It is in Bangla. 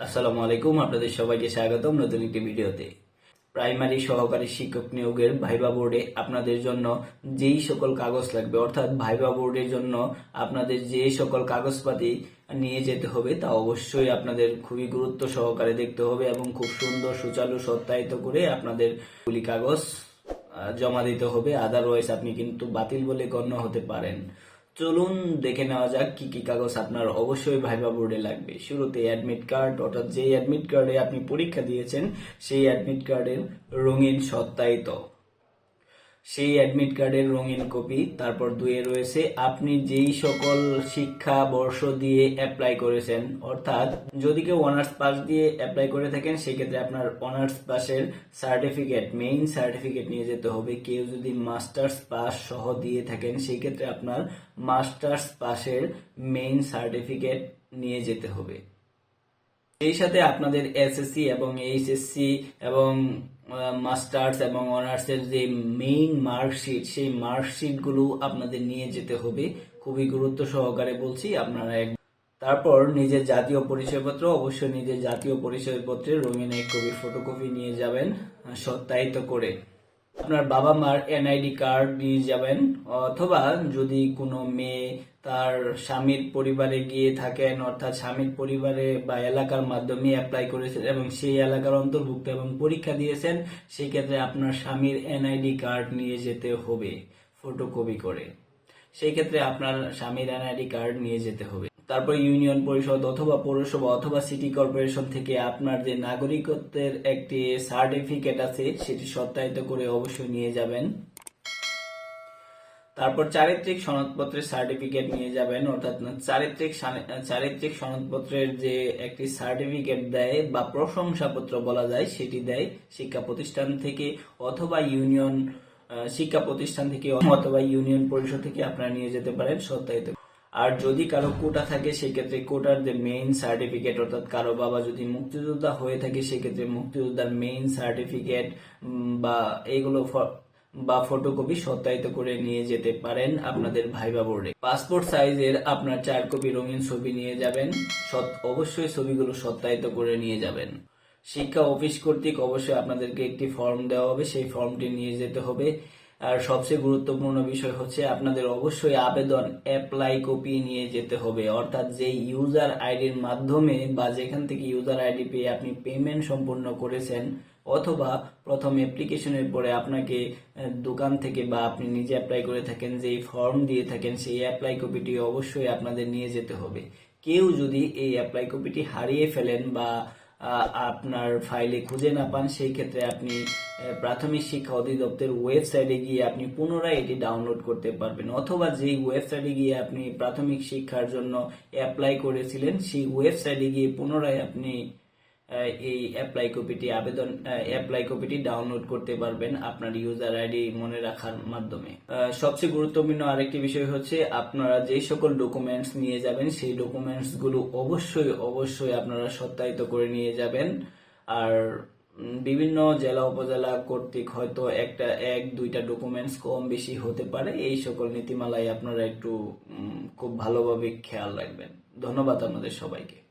আসসালামু আলাইকুম আপনাদের সবাইকে স্বাগতম নতুন একটি ভিডিওতে। প্রাইমারি সহকারী শিক্ষক নিয়োগের ভাইবা বোর্ডে আপনাদের জন্য যেই সকল কাগজ লাগবে, অর্থাৎ ভাইবা বোর্ডের জন্য আপনাদের যে সকল কাগজপাতি নিয়ে যেতে হবে, তা অবশ্যই আপনাদের খুবই গুরুত্ব সহকারে দেখতে হবে এবং খুব সুন্দর, সুচালু, সত্যায়িত করে আপনাদের গুলি কাগজ জমা দিতে হবে। আদারওয়াইজ আপনি কিন্তু বাতিল বলে গণ্য হতে পারেন। চলুন দেখে নেওয়া যাক কি কি কাগজ আপনার অবশ্যই ভাইবা বোর্ডে লাগবে। শুরুতে অ্যাডমিট কার্ড অর্থাৎ যেই অ্যাডমিট কার্ডে আপনি পরীক্ষা দিয়েছেন, সেই অ্যাডমিট কার্ডের রঙিন সত্যায়িত সেই অ্যাডমিট কার্ডের রঙিন কপি তারপর দুয়ে রয়েছে, আপনি যেই সকল শিক্ষা বর্ষ দিয়ে অ্যাপ্লাই করেছেন, অর্থাৎ যদি কেউ অনার্স পাস দিয়ে অ্যাপ্লাই করে থাকেন, সেক্ষেত্রে আপনার অনার্স পাসের সার্টিফিকেট মেইন সার্টিফিকেট নিয়ে যেতে হবে। কেউ যদি মাস্টার্স পাস সহ দিয়ে থাকেন, সেক্ষেত্রে আপনার মাস্টার্স পাসের মেইন সার্টিফিকেট নিয়ে যেতে হবে। সেই সাথে আপনাদের এসএসসি এবং এইচএসসি এবং মাস্টার্স এবং অনার্সের যে মেইন মার্কশিট সেই মার্কশিটগুলো আপনাদের নিয়ে যেতে হবে। খুবই গুরুত্ব সহকারে বলছি, আপনারা এক তারপর নিজের জাতীয় পরিচয়পত্র, অবশ্যই নিজের জাতীয় পরিচয়পত্রের রঙিন এক কপি ফটোকপি নিয়ে যাবেন সত্যায়িত করে। আপনার বাবা মার এনআইডি কার্ড নিয়ে যাবেন, অথবা যদি কোনো মেয়ে তার স্বামীর পরিবারে গিয়ে থাকেন, অর্থাৎ স্বামীর পরিবারে বা এলাকার মাধ্যমে অ্যাপ্লাই করেছেন এবং সেই এলাকার অন্তর্ভুক্ত এবং পরীক্ষা দিয়েছেন, সেই ক্ষেত্রে আপনার স্বামীর এনআইডি কার্ড নিয়ে যেতে হবে ফটোকপি করে। সেই ক্ষেত্রে আপনার স্বামীর এনআইডি কার্ড নিয়ে যেতে হবে। তারপর ইউনিয়ন পরিষদ অথবা পৌরসভা অথবা সিটি কর্পোরেশন থেকে আপনার যে নাগরিকত্বের একটি সার্টিফিকেট আছে, সেটি সত্যায়িত করে অবশ্যই নিয়ে যাবেন। তারপর চারিত্রিক সনদপত্রের সার্টিফিকেট নিয়ে যাবেন, অর্থাৎ চারিত্রিক চারিত্রিক সনদপত্রের যে একটি সার্টিফিকেট দেয় বা প্রশংসাপত্র বলা যায়, সেটি দেয় শিক্ষা প্রতিষ্ঠান থেকে অথবা ইউনিয়ন শিক্ষা প্রতিষ্ঠান থেকে অথবা ইউনিয়ন পরিষদ থেকে আপনারা নিয়ে যেতে পারেন সত্যায়িত আর যদি কারও কোটা থাকে, সেক্ষেত্রে কোটার যে মেইন সার্টিফিকেট অর্থাৎ কারও বাবা যদি মুক্তিযোদ্ধা হয়ে থাকে, সেক্ষেত্রে মুক্তিযোদ্ধার মেইন সার্টিফিকেট বা এইগুলো বা ফটোকপি সত্যায়িত করে নিয়ে যেতে পারেন আপনাদের ভাইবা বোর্ডে পাসপোর্ট সাইজের আপনার চার কপি রঙিন ছবি নিয়ে যাবেন। অবশ্যই ছবিগুলো সত্যায়িত করে নিয়ে যাবেন। শিক্ষা অফিস কর্তৃক অবশ্যই আপনাদেরকে একটি ফর্ম দেওয়া হবে। সেই ফর্মটি নিয়ে যেতে হবে। আর সবচেয়ে গুরুত্বপূর্ণ বিষয় হচ্ছে আপনাদের অবশ্যই আবেদন অ্যাপ্লাই কপি নিয়ে যেতে হবে। অর্থাৎ যে ইউজার আইডির মাধ্যমে বা যেখান থেকে ইউজার আইডি পেয়ে আপনি পেমেন্ট সম্পূর্ণ করেছেন, অথবা প্রথম অ্যাপ্লিকেশনের পরে আপনাকে দোকান থেকে বা আপনি নিজে অ্যাপ্লাই করে থাকেন, যেই ফর্ম দিয়ে থাকেন, সেই অ্যাপ্লাই কপিটি অবশ্যই আপনাদের নিয়ে যেতে হবে। কেউ যদি এই অ্যাপ্লাই কপিটি হারিয়ে ফেলেন বা আপনার ফাইলে খুঁজে না পান, সেই ক্ষেত্রে আপনি প্রাথমিক শিক্ষা অধিদপ্তরের ওয়েবসাইটে গিয়ে আপনি পুনরায় এটি ডাউনলোড করতে পারবেন। অথবা যেই ওয়েবসাইটে গিয়ে আপনি প্রাথমিক শিক্ষার জন্য অ্যাপ্লাই করেছিলেন, সেই ওয়েবসাইটে গিয়ে পুনরায় আপনি এই অ্যাপ্লাই কপিটি আবেদন অ্যাপ্লাই কপিটি ডাউনলোড করতে পারবেন আপনার ইউজার আইডি মনে রাখার মাধ্যমে। সবচেয়ে গুরুত্বপূর্ণ আরেকটি বিষয় হচ্ছে আপনারা যে সকল ডকুমেন্টস নিয়ে যাবেন, সেই ডকুমেন্টসগুলো অবশ্যই অবশ্যই আপনারা সত্যায়িত করে নিয়ে যাবেন। আর বিভিন্ন জেলা উপজেলা কর্তৃক হয়তো একটা, এক, দুইটা ডকুমেন্টস কম বেশি হতে পারে। এই সকল নীতিমালায় আপনারা একটু খুব ভালোভাবে খেয়াল রাখবেন। ধন্যবাদ আপনাদের সবাইকে।